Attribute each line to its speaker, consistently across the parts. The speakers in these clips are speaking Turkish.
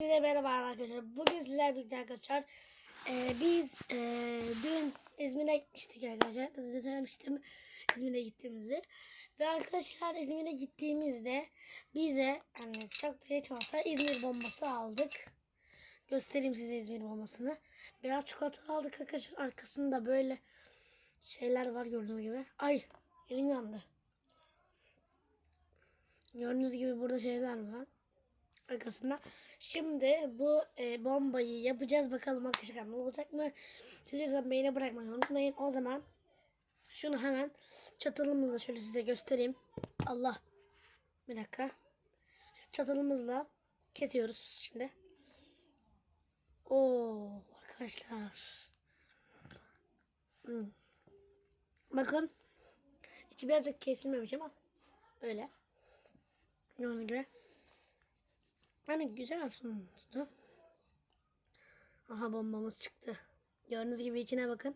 Speaker 1: Size merhaba arkadaşlar. Bugün sizlerle birlikte arkadaşlar e, biz e, dün İzmir'e gitmiştik arkadaşlar. Size söylemiştim İzmir'e gittiğimizi. Ve arkadaşlar İzmir'e gittiğimizde bize hani çok geç olsa İzmir bombası aldık. Göstereyim size İzmir bombasını. Biraz çikolata aldık arkadaşlar. Arkasında böyle şeyler var gördüğünüz gibi. Ay elim yandı. Gördüğünüz gibi burada şeyler var arkasında. Şimdi bu e, bombayı yapacağız. Bakalım arkadaşlar ne olacak mı? Siz de beğeni bırakmayı unutmayın. O zaman şunu hemen çatalımızla şöyle size göstereyim. Allah. Bir dakika. Çatalımızla kesiyoruz şimdi. Oo arkadaşlar. Hmm. Bakın. İçi birazcık kesilmemiş ama öyle. Gördüğünüz gibi. Yani güzel aslında. Aha bombamız çıktı. Gördüğünüz gibi içine bakın.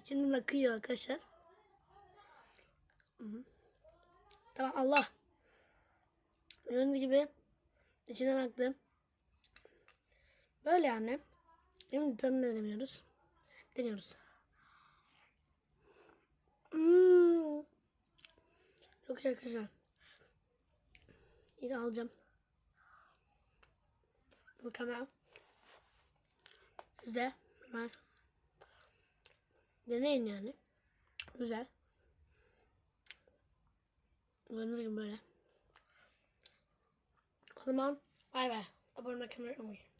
Speaker 1: İçinden akıyor arkadaşlar. Hı hı. Tamam Allah. Gördüğünüz gibi içinden aktı. Böyle yani. Şimdi tadını denemiyoruz. Deniyoruz. Hmm. Çok iyi arkadaşlar. Yine alacağım. Mükemmel. Siz de hemen deneyin yani. Güzel. Gördüğünüz gibi böyle. O zaman bay bay. Abone olmayı unutmayın.